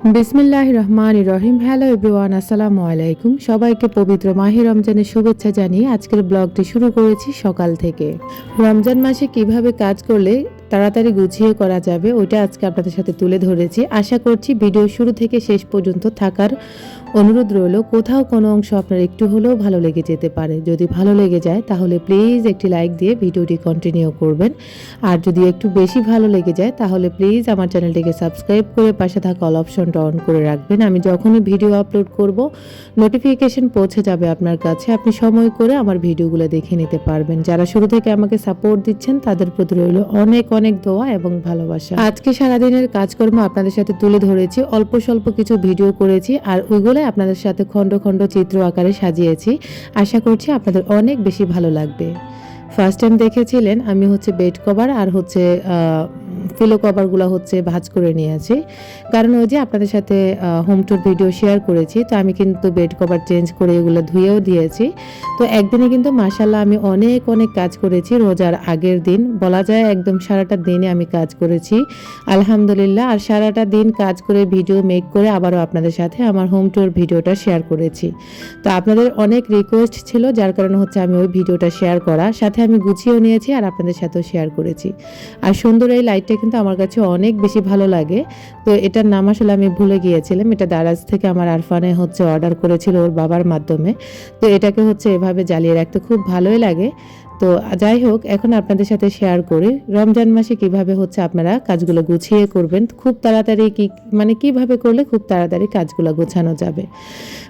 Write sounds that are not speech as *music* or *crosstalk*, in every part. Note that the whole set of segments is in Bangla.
বিসমিল্লাহ রহমান রহিম হ্যালো এভরিওয়ান আসসালামু আলাইকুম। সবাইকে পবিত্র মাহে রমজানের শুভেচ্ছা জানিয়ে আজকের ব্লগটি শুরু করেছি সকাল থেকে। রমজান মাসে কীভাবে কাজ করলে তাড়াতাড়ি গুছিয়ে করা যাবে, ওইটা আজকে আপনাদের সাথে তুলে ধরেছি। আশা করছি ভিডিও শুরু থেকে শেষ পর্যন্ত থাকার অনুরোধ রইল, কোথাও কোনো অংশ আপনার একটু হলেও ভালো লেগে যেতে পারে। যদি ভালো লেগে যায়, তাহলে প্লিজ একটি লাইক দিয়ে ভিডিওটি কন্টিনিউ করবেন। আর যদি একটু বেশি ভালো লেগে যায়, তাহলে প্লিজ আমার চ্যানেলটিকে সাবস্ক্রাইব করে পাশে থাকা অল অপশনটা অন করে রাখবেন। আমি যখনই ভিডিও আপলোড করব নোটিফিকেশন পৌঁছে যাবে আপনার কাছে। আপনি সময় করে আমার ভিডিওগুলো দেখে নিতে পারবেন। যারা শুরু থেকে আমাকে সাপোর্ট দিচ্ছেন, তাদের প্রতি রইল অনেক অনেক দোয়া এবং ভালোবাসা। আজকে সারাদিনের কাজকর্ম আপনাদের সাথে তুলে ধরেছি। অল্প স্বল্প কিছু ভিডিও করেছি, আর ওইগুলো আপনাদের সাথে খণ্ড খণ্ড চিত্র আকারে সাজিয়েছি। আশা করছি আপনাদের অনেক বেশি ভালো লাগবে। ফার্স্ট টাইম দেখেছিলেন, আমি হচ্ছে বেড কভার আর হচ্ছে ফিলো কভারগুলো হচ্ছে ভাজ করে নিয়েছি। কারণ ওই যে আপনাদের সাথে হোম টুর ভিডিও শেয়ার করেছি, তো আমি কিন্তু বেড কভার চেঞ্জ করে এগুলো ধুয়েও দিয়েছি। তো একদিনে কিন্তু মাসাল্লাহ আমি অনেক অনেক কাজ করেছি রোজার আগের দিন। বলা যায় একদম সারাটা দিনে আমি কাজ করেছি। আলহামদুলিল্লাহ, আর সারাটা দিন কাজ করে ভিডিও মেক করে আবারও আপনাদের সাথে আমার হোম টুর ভিডিওটা শেয়ার করেছি। তো আপনাদের অনেক রিকোয়েস্ট ছিল, যার কারণে হচ্ছে আমি ওই ভিডিওটা শেয়ার করা। সাথে আমি গুছিয়েও নিয়েছি আর আপনাদের সাথেও শেয়ার করেছি। আর সুন্দর এই লাইটটা কিন্তু আমার কাছে অনেক বেশি ভালো লাগে। তো এটার নাম আসলে আমি ভুলে গিয়েছিলাম। এটা দারাজ থেকে আমার আরফানে হচ্ছে অর্ডার করেছিল ওর বাবার মাধ্যমে। তো এটাকে হচ্ছে এভাবে জ্বালিয়ে রাখতে খুব ভালোই লাগে। তো যাই হোক, এখন আপনাদের সাথে শেয়ার করি। রমজান মাসে কীভাবে হচ্ছে আপনারা কাজগুলো গুছিয়ে করবেন, খুব তাড়াতাড়ি কি মানে কীভাবে করলে খুব তাড়াতাড়ি কাজগুলো গোছানো যাবে।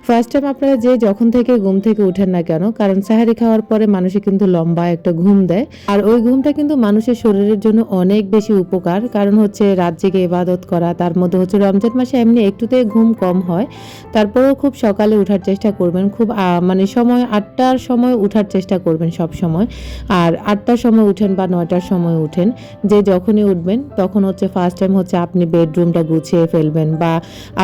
ফার্স্ট টাইম আপনারা যে যখন থেকে ঘুম থেকে উঠেন না কেন, কারণ সাহারি খাওয়ার পরে মানুষে কিন্তু লম্বা একটা ঘুম দেয়। আর ওই ঘুমটা কিন্তু মানুষের শরীরের জন্য অনেক বেশি উপকার, কারণ হচ্ছে রাত জেগে ইবাদত করা, তার মধ্যে হচ্ছে রমজান মাসে এমনি একটুতে ঘুম কম হয়। তারপরেও খুব সকালে ওঠার চেষ্টা করবেন, খুব মানে সময় আটটার সময় উঠার চেষ্টা করবেন সব সময় আর আটটার সময় উঠেন বা নয়টার সময় উঠেন, যে যখনই উঠবেন, তখন হচ্ছে ফার্স্ট টাইম হচ্ছে আপনি বেডরুমটা গুছিয়ে ফেলবেন বা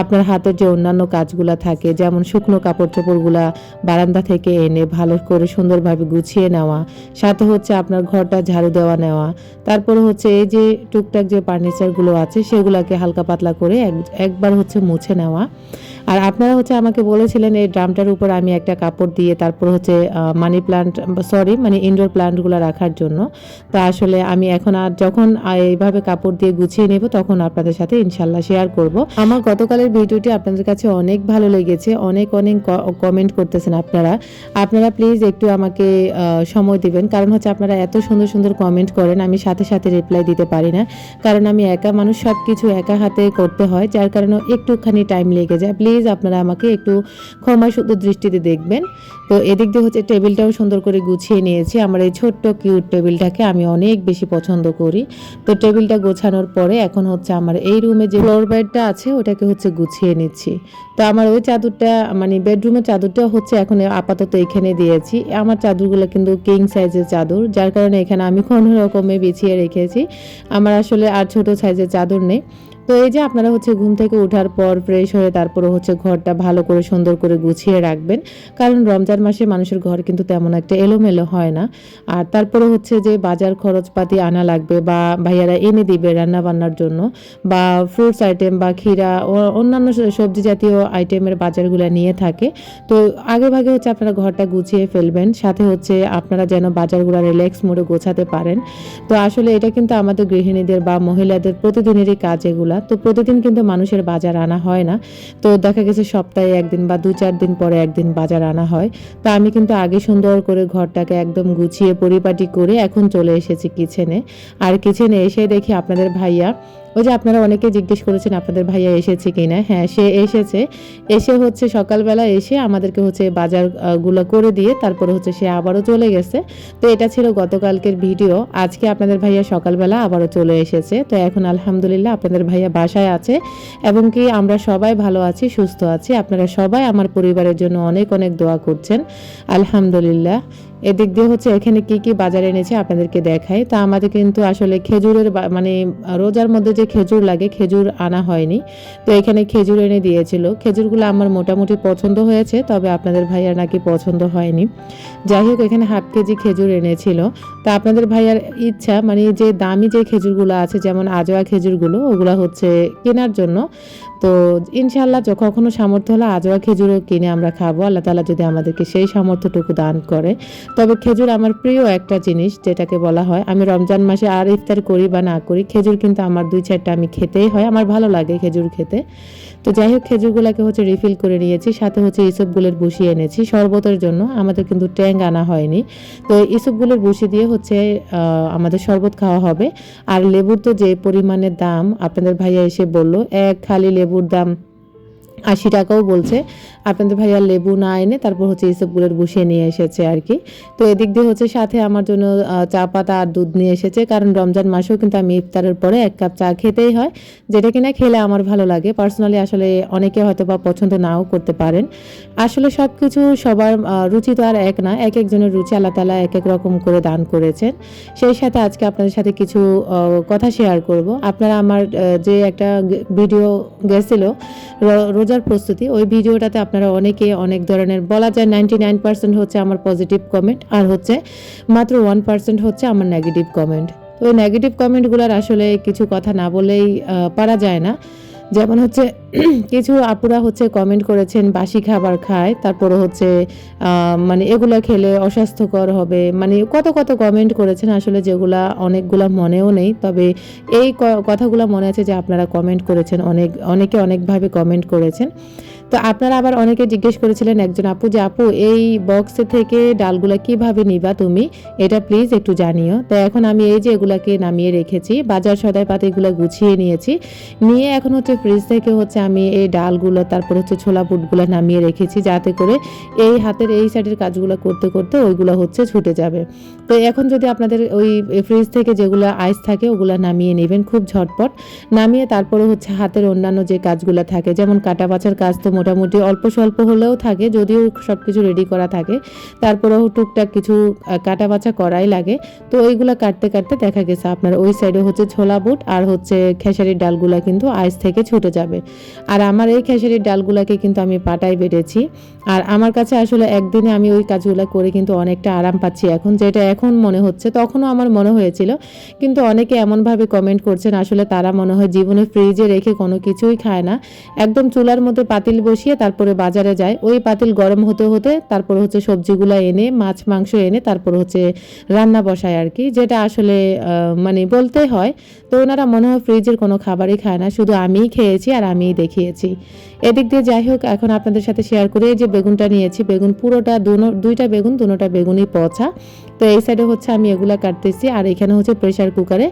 আপনার হাতের যে অন্যান্য কাজগুলো থাকে, যেমন শুকনো কাপড় চোপড়গুলা বারান্দা থেকে এনে ভালো করে সুন্দরভাবে গুছিয়ে নেওয়া, সাথে হচ্ছে আপনার ঘরটা ঝাড়ু দেওয়া নেওয়া, তারপরে হচ্ছে এই যে টুকটাক যে ফার্নিচারগুলো আছে, সেগুলোকে হালকা পাতলা করে একবার হচ্ছে মুছে নেওয়া। আর আপনারা হচ্ছে আমাকে বলেছিলেন এই ড্রামটার উপর আমি একটা কাপড় দিয়ে তারপর হচ্ছে মানি প্লান্ট সরি মানে ইনডোর প্লান্টগুলো রাখার জন্য। তা আসলে আমি এখন আর যখন এইভাবে কাপড় দিয়ে গুছিয়ে নেব তখন আপনাদের সাথে ইনশাল্লাহ শেয়ার করব। আমার গতকালের ভিডিওটি আপনাদের কাছে অনেক ভালো লেগেছে, অনেক অনেক কমেন্ট করতেছেন আপনারা। আপনারা প্লিজ একটু আমাকে সময় দিবেন, কারণ হচ্ছে আপনারা এত সুন্দর সুন্দর কমেন্ট করেন, আমি সাথে সাথে রিপ্লাই দিতে পারি না। কারণ আমি একা মানুষ সব কিছু একা হাতে করতে হয়, যার কারণে একটুখানি টাইম লেগে যায়। প্লিজ আপনারা আমাকে একটু ক্ষমা শুধু দৃষ্টিতে দেখবেন। তো এদিক দিয়ে হচ্ছে টেবিলটাও সুন্দর করে গুছিয়ে নিয়েছি। আমার এই ছোট্ট কিউট টেবিলটাকে আমি অনেক বেশি পছন্দ করি। তো টেবিলটা গোছানোর পরে এখন হচ্ছে আমার এই রুমে যে ফ্লোর বেডটা আছে, ওটাকে হচ্ছে গুছিয়ে নিচ্ছি। তো আমার ওই চাদরটা মানে বেডরুমের চাদরটা হচ্ছে এখন আপাতত এখানে দিয়েছি। আমার চাদরগুলো কিন্তু কিং সাইজের চাদর, যার কারণে এখানে আমি কোনো রকমে বিছিয়ে রেখেছি। আমার আসলে আর ছোট সাইজের চাদর নেই। তো এই যে আপনারা হচ্ছে ঘুম থেকে ওঠার পর ফ্রেশ হয়ে তারপরে হচ্ছে ঘরটা ভালো করে সুন্দর করে গুছিয়ে রাখবেন। কারণ রমজান মাসে মানুষের ঘর কিন্তু তেমন একটা এলোমেলো হয় না। আর তারপরে হচ্ছে যে বাজার খরচপাতি আনা লাগবে বা ভাইয়ারা এনে দিবে রান্না বান্নার জন্য বা ফ্রুটস আইটেম বা ক্ষীরা ও অন্যান্য সবজি জাতীয় আইটেমের বাজারগুলো নিয়ে থাকে। তো আগে ভাগে হচ্ছে আপনারা ঘরটা গুছিয়ে ফেলবেন। সাথে হচ্ছে আপনারা যেন বাজারগুলো রিল্যাক্স মোডে গোছাতে পারেন। তো আসলে এটা কিন্তু আমাদের গৃহিণীদের বা মহিলাদের প্রতিদিনেরই কাজ এগুলা। তো প্রতিদিন কিন্তু মানুষের বাজার আনা হয় না। তো দেখা গেছে সপ্তাহে একদিন বা দু চার দিন পরে একদিন বাজার আনা হয়। তো আমি কিন্তু আগে সুন্দর করে ঘরটাকে একদম গুছিয়ে পরিপাটি করে এখন চলে এসেছি কিচেনে। আর কিচেনে এসে দেখি আপনাদের ভাইয়া ওই যে আপনারা অনেকে জিজ্ঞেস করেছেন আপনাদের ভাইয়া এসেছে কিনা। হ্যাঁ সে এসেছে। এসে হচ্ছে সকালবেলা এসে আমাদেরকে হচ্ছে বাজারগুলো করে দিয়ে তারপরে হচ্ছে সে আবারও চলে গেছে। তো এটা ছিল গতকালকের ভিডিও। আজকে আপনাদের ভাইয়া সকালবেলা আবারও চলে এসেছে। তো এখন আলহামদুলিল্লাহ আপনাদের ভাইয়া বাসায় আছে এবং কি আমরা সবাই ভালো আছি, সুস্থ আছি। আপনারা সবাই আমার পরিবারের জন্য অনেক অনেক দোয়া করছেন। আলহামদুলিল্লাহ। এদিক দিয়ে হচ্ছে এখানে কি কি বাজার এনেছে আপনাদেরকে দেখাই। তা আমাদের কিন্তু আসলে খেজুরের মানে রোজার মধ্যে যে খেজুর লাগে, খেজুর আনা হয়নি। তো এখানে খেজুর এনে দিয়েছিল। খেজুরগুলো আমার মোটামুটি পছন্দ হয়েছে, তবে আপনাদের ভাইয়ার নাকি পছন্দ হয়নি। যাই হোক, এখানে হাফ কেজি খেজুর এনেছিল। তা আপনাদের ভাইয়ার ইচ্ছা মানে যে দামি যে খেজুরগুলো আছে, যেমন আজোয়া খেজুরগুলো, ওগুলো হচ্ছে কেনার জন্য। তো ইনশাল্লাহ য- কখনো সামর্থ্য হলে আজোয়া খেজুরও কিনে আমরা খাব। আল্লাহ তালা যদি আমাদেরকে সেই সামর্থ্যটুকু দান করে। তবে খেজুর আমার প্রিয় একটা জিনিস, যেটাকে বলা হয়, আমি রমজান মাসে আর ইফতার করি বা না করি, খেজুর কিন্তু আমার দুই চারটা আমি খেতেই হয়। আমার ভালো লাগে খেজুর খেতে। তো যাই হোক, খেজুরগুলোকে হচ্ছে রিফিল করে নিয়েছি, সাথে হচ্ছে ইসবগুলোর বসিয়ে এনেছি। শরবতের জন্য আমাদের কিন্তু ট্যাঙ্ক আনা হয়নি। তো ইসবগুলোর বসি দিয়ে হচ্ছে আমাদের শরবত খাওয়া হবে। আর লেবুর তো যে পরিমাণের দাম, আপনাদের ভাইয়া এসে বলল, এক খালি লেবুর দাম আশি টাকাও বলছে। আপনাদের ভাইয়া লেবু না এনে তারপর হচ্ছে ইসবগুলোর বসিয়ে নিয়ে এসেছে আর কি। তো এদিক দিয়ে হচ্ছে সাথে আমার জন্য চা পাতা আর দুধ নিয়ে এসেছে। কারণ রমজান মাসেও কিন্তু আমি ইফতারের পরে এক কাপ চা খেতেই হয়। যেটা কিনা খেলে আমার ভালো লাগে। পার্সোনালি আসলে অনেকে হয়তো বা পছন্দ নাও করতে পারেন। আসলে সব কিছু সবার রুচি তো আর এক না। এক একজনের রুচি আল্লাহ তালা এক এক রকম করে দান করেছেন। সেই সাথে আজকে আপনাদের সাথে কিছু কথা শেয়ার করব। আপনারা আমার যে একটা ভিডিও গেছিল, র- রোজার প্রস্তুতি। ওই ভিডিওটাতে আপনারা অনেকে অনেক ধরনের, বলা যায় নাইনটি নাইন পার্সেন্ট হচ্ছে আমার পজিটিভ কমেন্ট আর হচ্ছে মাত্র ওয়ান পার্সেন্ট হচ্ছে আমার নেগেটিভ কমেন্ট তো ওই নেগেটিভ কমেন্টগুলোর আসলে কিছু কথা না বলেই পারা যায় না। যেমন হচ্ছে, *clears throat* কিছু আপুরা হচ্ছে কমেন্ট করেছেন, বাসি খাবার খায়, তারপরে হচ্ছে মানে এগুলো খেলে অস্বাস্থ্যকর হবে। মানে কত কত কমেন্ট করেছেন আসলে যেগুলা অনেকগুলা মনেও নেই, তবে এই কথাগুলো মনে আছে যে আপনারা কমেন্ট করেছেন, অনেক, অনেকে অনেকভাবে কমেন্ট করেছেন। তো আপনারা আবার অনেকে জিজ্ঞেস করেছিলেন একজন আপু যে, আপু, এই বক্সে থেকে ডালগুলা কীভাবে নিবা তুমি? এটা প্লিজ একটু জানিও। তো এখন আমি এই যে এগুলাকে নামিয়ে রেখেছি, বাজার সদায় পাতে এগুলো গুছিয়ে নিয়েছি। নিয়ে এখন হচ্ছে ফ্রিজ থেকে হচ্ছে আমি এই ডালগুলো, তারপর হচ্ছে ছোলা বুটগুলো নামিয়ে রেখেছি যাতে করে এই হাতের এই সাইডের কাজগুলো করতে করতে ওইগুলো হচ্ছে ছুটে যাবে। তো এখন যদি আপনাদের ওই ফ্রিজ থেকে যেগুলো আইস থাকে ওগুলো নামিয়ে নেবেন খুব ঝটপট। নামিয়ে তারপরে হচ্ছে হাতের অন্যান্য যে কাজগুলো থাকে, যেমন কাটা বাছার কাজ তো মোটামুটি অল্প স্বল্প হলেও থাকে, যদিও সব কিছু রেডি করা থাকে। তারপরেও টুকটাক কিছু কাটা বাছা করাই লাগে। তো ওইগুলো কাটতে কাটতে দেখা গেছে আপনার ওই সাইডে হচ্ছে ছোলা বুট আর হচ্ছে খেসারির ডালগুলা কিন্তু আইস থেকে ছুটে যাবে। আর আমার এই খেসারির ডালগুলাকে কিন্তু আমি পাটায় বেটেছি। আর আমার কাছে আসলে একদিনে আমি ওই কাজগুলো করে কিন্তু অনেকটা আরাম পাচ্ছি এখন, যেটা এখন মনে হচ্ছে। তখনও আমার মনে হয়েছিল, কিন্তু অনেকে এমনভাবে কমেন্ট করছেন, আসলে তারা মনে হয় জীবনে ফ্রিজে রেখে কোনো কিছুই খায় না। একদম চুলার মধ্যে পাতিল বসিয়ে তারপরে বাজারে যায়। ওই পাতিল গরম হতে হতে তারপর হচ্ছে সবজিগুলো এনে, মাছ, মাংস এনে তারপর হচ্ছে রান্না বসায় আর কি। যেটা আসলে মানে বলতে হয়, তো ওনারা মনে হয় ফ্রিজের কোনো খাবারই খায় না। শুধু আমিই খেয়েছি আর আমিই দেখিয়েছি। এদিক দিয়ে যাই হোক, এখন আপনাদের সাথে শেয়ার করে। যে বেগুনটা নিয়েছি, বেগুন পুরোটা দুইটা বেগুন দুটোটা বেগুনই পচা। তো এই সাইডে হচ্ছে আমি এগুলা কাটতেছি আর এখানে হচ্ছে প্রেশার কুকারে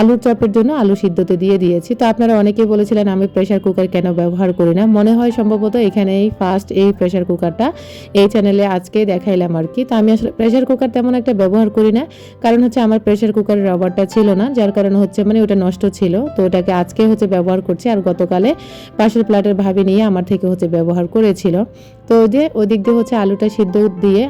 আলুর চপের জন্য আলু সিদ্ধতে দিয়ে দিয়েছি। তো আপনারা অনেকেই বলেছিলেন, আমি প্রেশার কুকার কেন ব্যবহার করি না? মনে হয় সম্ভবত এখানেই ফার্স্ট এই প্রেশার কুকারটা এই চ্যানেলে আজকে দেখাইলাম আর কি। তো আমি আসলে প্রেশার কুকার তেমন একটা ব্যবহার করি না। কারণ হচ্ছে আমার প্রেশার কুকারের রবারটা ছিল না, যার কারণে হচ্ছে মানে ওটা নষ্ট ছিল। তো ওটাকে আজকে হচ্ছে ব্যবহার করছি আর গতকালে পাশের প্লাটের ভাবি নিয়ে আমার থেকে হচ্ছে ব্যবহার করেছিল। তো ওই যে ওই দিক দিয়ে হচ্ছে আলুটা সিদ্ধ দিয়ে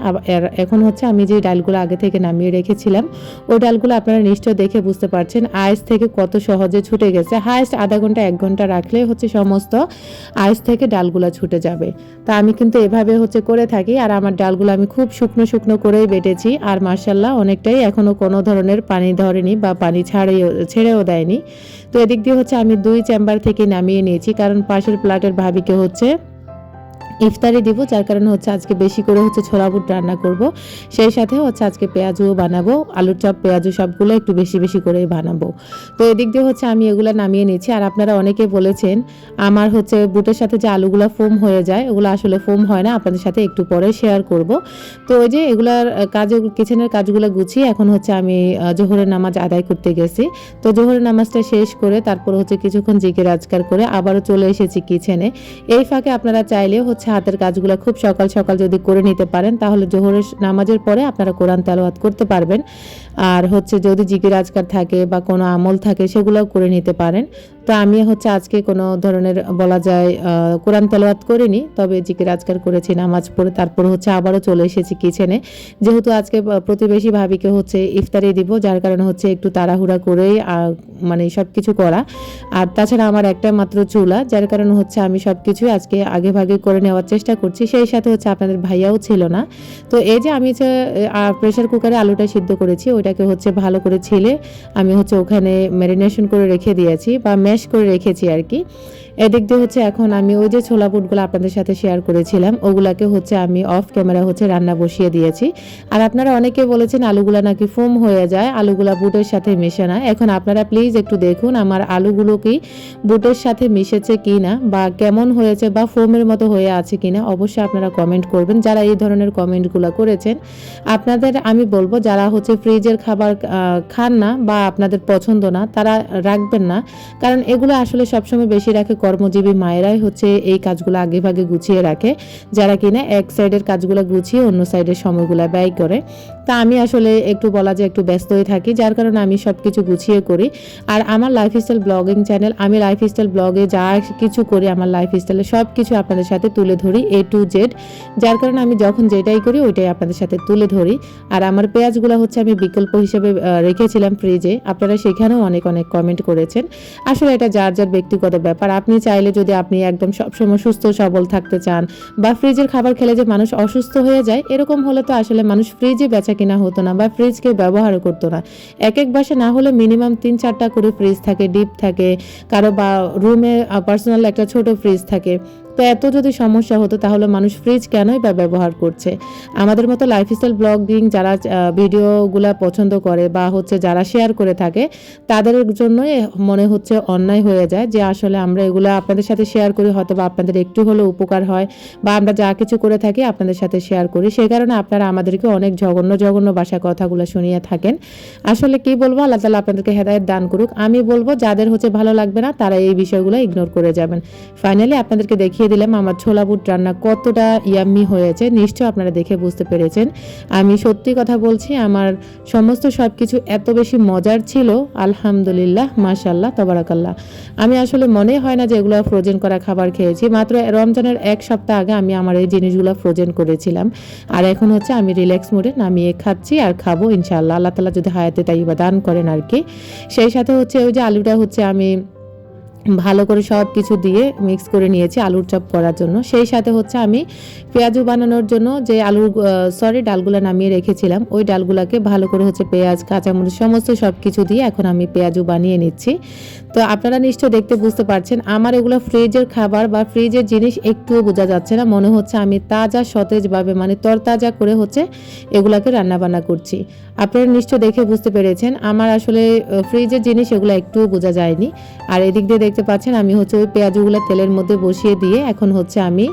এখন হচ্ছে আমি যে ডালগুলো আগে থেকে নামিয়ে রেখেছিলাম, ওই ডালগুলো আপনারা নিশ্চয় দেখে বুঝতে পারছেন আইস থেকে কত সহজে ছুটে গেছে। হায়েস্ট আধা ঘণ্টা এক ঘণ্টা রাখলে হচ্ছে সমস্ত আইস থেকে ডালগুলো ছুটে যাবে। তা আমি কিন্তু এভাবে হচ্ছে করে থাকি আর আমার ডালগুলো আমি খুব শুকনো শুকনো করেই বেটেছি আর মার্শাল্লাহ অনেকটাই এখনও কোনো ধরনের পানি ধরেনি বা পানি ছাড়েও, ছেড়েও দেয়নি। তো এদিক দিয়ে হচ্ছে আমি দুই চেম্বার থেকে নামিয়ে নিয়েছি কারণ পাশের প্লাটের ভাবিকে হচ্ছে ইফতারি দিব, যার কারণে হচ্ছে আজকে বেশি করে হচ্ছে ছোলা বুট রান্না করব। সেই সাথে হচ্ছে আজকে পেঁয়াজও বানাবো, আলুর চপ, পেঁয়াজু সবগুলো একটু বেশি বেশি করে বানাবো। তো এদিক দিয়ে হচ্ছে আমি এগুলো নামিয়ে নিয়েছি আর আপনারা অনেকে বলেছেন আমার হচ্ছে বুটের সাথে যে আলুগুলো ফোম হয়ে যায় ওগুলো আসলে ফোম হয় না, আপনাদের সাথে একটু পরে শেয়ার করব। তো ওই যে এগুলার কাজে কিচেনের কাজগুলো গুছিয়ে এখন হচ্ছে আমি জোহরের নামাজ আদায় করতে গেছি। তো জোহরের নামাজটা শেষ করে তারপর হচ্ছে কিছুক্ষণ জিকে রাজকার করে আবারও চলে এসেছি কিচেনে এই ফাঁকে আপনারা চাইলে হচ্ছে হাতের কাজগুলো খুব সকাল সকাল যদি করে নিতে পারেন, তাহলে জোহরের নামাজের পরে আপনারা কোরআন তেলাওয়াত করতে পারবেন। আর হচ্ছে যদি জিকির আজকার থাকে বা কোনো আমল থাকে, সেগুলোও করে নিতে পারেন। তো আমি হচ্ছে আজকে কোনো ধরনের বলা যায় কোরআন তেলাওয়াত করিনি, তবে জিকির আজকার করেছি, নামাজ পড়ে তারপর হচ্ছে আবারও চলে এসেছি কিচেনে। যেহেতু আজকে প্রতিবেশী ভাবিকে হচ্ছে ইফতারি দিব, যার কারণে হচ্ছে একটু তাড়াহুড়া করেই মানে সব কিছু করা। আর তাছাড়া আমার একটা মাত্র চুলা, যার কারণে হচ্ছে আমি সব কিছুই আজকে আগে ভাগে করে নেওয়ার চেষ্টা করছি। সেই সাথে হচ্ছে আপনাদের ভাইয়াও ছিল না। তো এই যে আমি যে প্রেশার কুকারে আলুটা সিদ্ধ করেছি, ওইটাকে হচ্ছে ভালো করে ছিলে আমি হচ্ছে ওখানে ম্যারিনেশন করে রেখে দিয়েছি বা ম্যাশ করে রেখেছি আর কি। এদিক দিয়ে হচ্ছে এখন আমি ওই যে ছোলা বুটগুলো আপনাদের সাথে শেয়ার করেছিলাম, ওগুলাকে হচ্ছে আমি অফ ক্যামেরা হচ্ছে রান্না বসিয়ে দিয়েছি। আর আপনারা অনেকে বলেছেন আলুগুলা নাকি ফোম হয়ে যায়, আলুগুলা বুটের সাথে মিশে না। এখন আপনারা প্লিজ একটু দেখুন আমার আলুগুলো কি বুটের সাথে মিশেছে কি না বা কেমন হয়েছে বা ফোমের মতো হয়ে আছে কিনা অবশ্যই আপনারা কমেন্ট করবেন। যারা এই ধরনের কমেন্টগুলো করেছেন, আপনাদের আমি বলব, যারা হচ্ছে ফ্রিজের খাবার খান না বা আপনাদের পছন্দ না, তারা রাখবেন না। কারণ এগুলো আসলে সবসময় বেশি রাখে কর্মজীবী মায়েরাই হচ্ছে এই কাজগুলো আগে ভাগে গুছিয়ে রাখে। যারা কিনা এক সাইডের কাজগুলো গুছিয়ে অন্য সাইডের সময়গুলো ব্যয় করে। তা আমি আসলে একটু বলা যায় একটু ব্যস্তই থাকি, যার কারণে আমি সব কিছু গুছিয়ে করি। আর আমার লাইফস্টাইল ব্লগিং চ্যানেল আমি লাইফস্টাইল ব্লগে যা কিছু করি, আমার লাইফস্টাইলে সব কিছু আপনাদের সাথে তুলে ধরি এ টু জেড যার কারণে আমি যখন যেটাই করি, ওইটাই আপনাদের সাথে তুলে ধরি। আর আমার পেঁয়াজগুলো হচ্ছে আমি বিকল্প হিসেবে রেখেছিলাম ফ্রিজে আপনারা সেখানেও অনেক অনেক কমেন্ট করেছেন। আসলে এটা যার যার ব্যক্তিগত ব্যাপার। আপনি চাইলে যদি আপনি একদম সবসময় সুস্থ, সবল থাকতে চান বা ফ্রিজের খাবার খেলে যে মানুষ অসুস্থ হয়ে যায়, এরকম হলে তো আসলে মানুষ ফ্রিজে বেচা কিনা হতো না বা ফ্রিজকে ব্যবহারও করতো না। এক এক বাসে না হলে মিনিমাম তিন, চারটা করে ফ্রিজ থাকে ডিপ থাকে। কারও বা রুমে পার্সোনাল একটা ছোট ফ্রিজ থাকে। তো এত যদি সমস্যা হতো, তাহলে মানুষ ফ্রিজ কেনই বা ব্যবহার করছে? আমাদের মতো লাইফস্টাইল ব্লগিং যারা ভিডিওগুলা পছন্দ করে বা হচ্ছে যারা শেয়ার করে থাকে, তাদের জন্যই মনে হচ্ছে অন্যায় হয়ে যায় যে আসলে আমরা এগুলো আপনাদের সাথে শেয়ার করি, হয়তো বা আপনাদের একটু হলেও উপকার হয় বা আমরা যা কিছু করে থাকি আপনাদের সাথে শেয়ার করি। সেই কারণে আপনারা আমাদেরকে অনেক জঘন্য জঘন্য ভাষা কথাগুলো শুনিয়ে থাকেন। আসলে কি বলব? আল্লাহ তালা আপনাদেরকে হেদায়ত দান করুক। আমি বলব, যাদের হচ্ছে ভালো লাগবে না, তারা এই বিষয়গুলো ইগনোর করে যাবেন। ফাইনালি আপনাদেরকে দেখিয়ে দিলাম আমার ছোলা বুট রান্না কতটা ইয়াম্মি হয়েছে। নিশ্চয় আপনারা দেখে বুঝতে পেরেছেন। আমি সত্যি কথা বলছি, আমার সমস্ত সব কিছু এত বেশি মজার ছিল। আলহামদুলিল্লাহ মাশাল্লাহ তবারাকাল্লাহ। আমি আসলে মনে হয় না যে এগুলো ফ্রোজেন করা খাবার খেয়েছি। মাত্র রমজানের এক সপ্তাহ আগে আমি আমার এই জিনিসগুলো ফ্রোজেন করেছিলাম। আর এখন হচ্ছে আমি রিল্যাক্স মোডে নামিয়ে খাচ্ছি আর খাব ইনশাআল্লাহ। আল্লাহ তালা যদি হায়াতে তাই বা দান করেন আর কি। সেই সাথে হচ্ছে ওই যে আলুটা হচ্ছে আমি ভালো করে সব কিছু দিয়ে মিক্স করে নিয়েছি আলুর চপ করার জন্য। সেই সাথে হচ্ছে আমি পেঁয়াজু বানানোর জন্য যে আলুর সরি ডালগুলো নামিয়ে রেখেছিলাম, ওই ডালগুলোকে ভালো করে হচ্ছে পেঁয়াজ, কাঁচামরিচ, সমস্ত সব কিছু দিয়ে এখন আমি পেঁয়াজু বানিয়ে নিচ্ছি। তো আপনারা নিশ্চয় দেখতে বুঝতে পারছেন, আমার এগুলো ফ্রিজের খাবার বা ফ্রিজের জিনিস একটুও বোঝা যাচ্ছে না। মনে হচ্ছে আমি তাজা, সতেজভাবে মানে তরতাজা করে হচ্ছে এগুলাকে রান্নাবান্না করছি। আপনারা নিশ্চয় দেখে বুঝতে পেরেছেন, আমার আসলে ফ্রিজের জিনিস এগুলো একটুও বোঝা যায়নি। আর এদিক দিয়ে দেখতে পাচ্ছেন আমি হচ্ছে ওই পেঁয়াজগুলো তেলের মধ্যে বসিয়ে দিয়ে এখন হচ্ছে আমি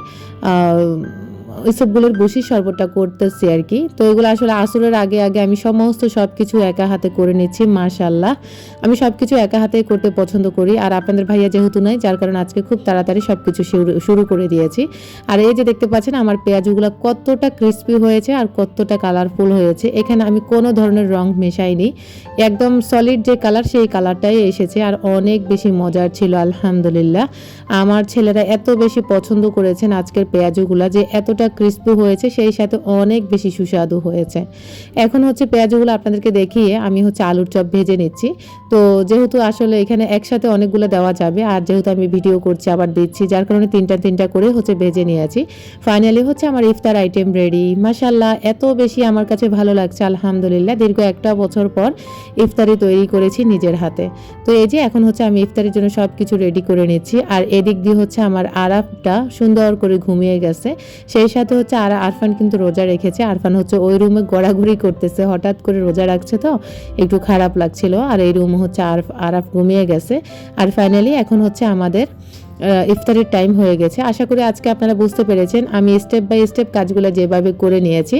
সবগুলোর বসি শরবতটা করতেছি আর কি। তো এগুলো আসলে আসরের আগে আগে আমি সমস্ত সব কিছু একা হাতে করে নিচ্ছি মাশাল্লাহ আমি সব কিছু একা হাতেই করতে পছন্দ করি। আর আপনাদের ভাইয়া যেহেতু নাই, যার কারণে আজকে খুব তাড়াতাড়ি সব কিছু শুরু- করে দিয়েছি। আর এই যে দেখতে পাচ্ছেন, আমার পেঁয়াজগুলো কতটা ক্রিস্পি হয়েছে আর কতটা কালারফুল হয়েছে। এখানে আমি কোনো ধরনের রং মেশাইনি। একদম সলিড যে কালার সেই কালারটাই এসেছে। আর অনেক বেশি মজার ছিল, আলহামদুলিল্লাহ। আমার ছেলেরা এত বেশি পছন্দ করেছেন আজকের পেঁয়াজগুলো যে এতটা ক্রিস্পি হয়েছে, সেই সাথে অনেক বেশি সুস্বাদু হয়েছে। এখন হচ্ছে পেঁয়াজগুলো আপনাদেরকে দেখিয়ে আমি হচ্ছে আলুর চপ ভেজে নিচ্ছি। তো যেহেতু আসলে এখানে একসাথে অনেকগুলো দেওয়া যাবে, আর যেহেতু আমি ভিডিও করছি, আবার দিচ্ছি, যার কারণে তিনটা তিনটা করে হচ্ছে ভেজে নিয়েছি। ফাইনালি হচ্ছে আমার ইফতার আইটেম রেডি মাসাল্লাহ এত বেশি আমার কাছে ভালো লাগছে, আলহামদুলিল্লাহ। দীর্ঘ একটা বছর পর ইফতারি তৈরি করেছি নিজের হাতে। তো এই যে এখন হচ্ছে আমি ইফতারির জন্য সব কিছু রেডি করে নিচ্ছি। আর এদিক দিয়ে হচ্ছে আমার আরাফটা সুন্দর করে ঘুমিয়ে গেছে। সেই সাথে হচ্ছে আর আরফান কিন্তু রোজা রেখেছে। আরফান হচ্ছে ওই রুমে গড়াঘুরি করতেছে। হঠাৎ করে রোজা রাখছে তো? একটু খারাপ লাগছিল। আর এই রুম হচ্ছে আরফ আরফ ঘুমিয়ে গেছে। আর ফাইনালি এখন হচ্ছে আমাদের ইফতারের টাইম হয়ে গেছে। আশা করি আজকে আপনারা বুঝতে পেরেছেন, আমি স্টেপ বাই স্টেপ কাজগুলো যেভাবে করে নিয়েছি,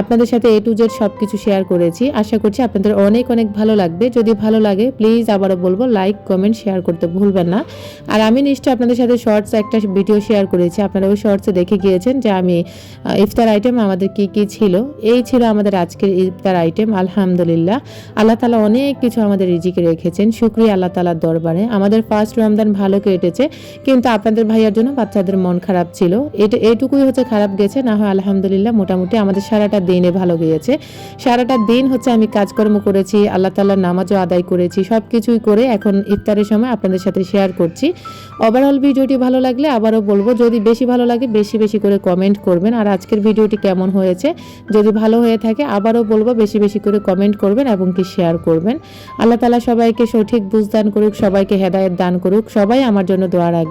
আপনাদের সাথে এ টু জেড সব কিছু শেয়ার করেছি। আশা করছি আপনাদের অনেক অনেক ভালো লাগবে। যদি ভালো লাগে প্লিজ আবারও বলব লাইক কমেন্ট শেয়ার করতে ভুলবেন না। আর আমি নিশ্চয়ই আপনাদের সাথে শর্টস একটা ভিডিও শেয়ার করেছি। আপনারা ওই শর্টসে দেখে গিয়েছেন যে আমি ইফতার আইটেম আমাদের কি কি ছিল। এই ছিল আমাদের আজকের ইফতার আইটেম আলহামদুলিল্লাহ। আল্লাহ তালা অনেক কিছু আমাদের রিজিকে রেখেছেন। শুক্রিয়া আল্লাহ তালার দরবারে। আমাদের ফার্স্ট রমজান ভালো কেটেছে। কিন্তু আপনাদের ভাইয়ার জন্য বাচ্চাদের মন খারাপ ছিল। এটা এইটুকুই হচ্ছে খারাপ গেছে, না হয় আলহামদুলিল্লাহ মোটামুটি আমাদের সারাটা দিনে ভালো গিয়েছে। সারাটা দিন হচ্ছে আমি কাজকর্ম করেছি, আল্লাহ তাল্লাহ নামাজও আদায় করেছি সব কিছুই করে এখন ইফতারের সময় আপনাদের সাথে শেয়ার করছি। ওভারঅল ভিডিওটি ভালো লাগলে আবারও বলব, যদি বেশি ভালো লাগে বেশি বেশি করে কমেন্ট করবেন। আর আজকের ভিডিওটি কেমন হয়েছে, যদি ভালো হয়ে থাকে আবারও বলব, বেশি বেশি করে কমেন্ট করবেন এবং কি শেয়ার করবেন। আল্লাহ তালা সবাইকে সঠিক বুঝদান করুক, সবাইকে হেদায়েত দান করুক, সবাই আমার জন্য দোয়া রাখবেন।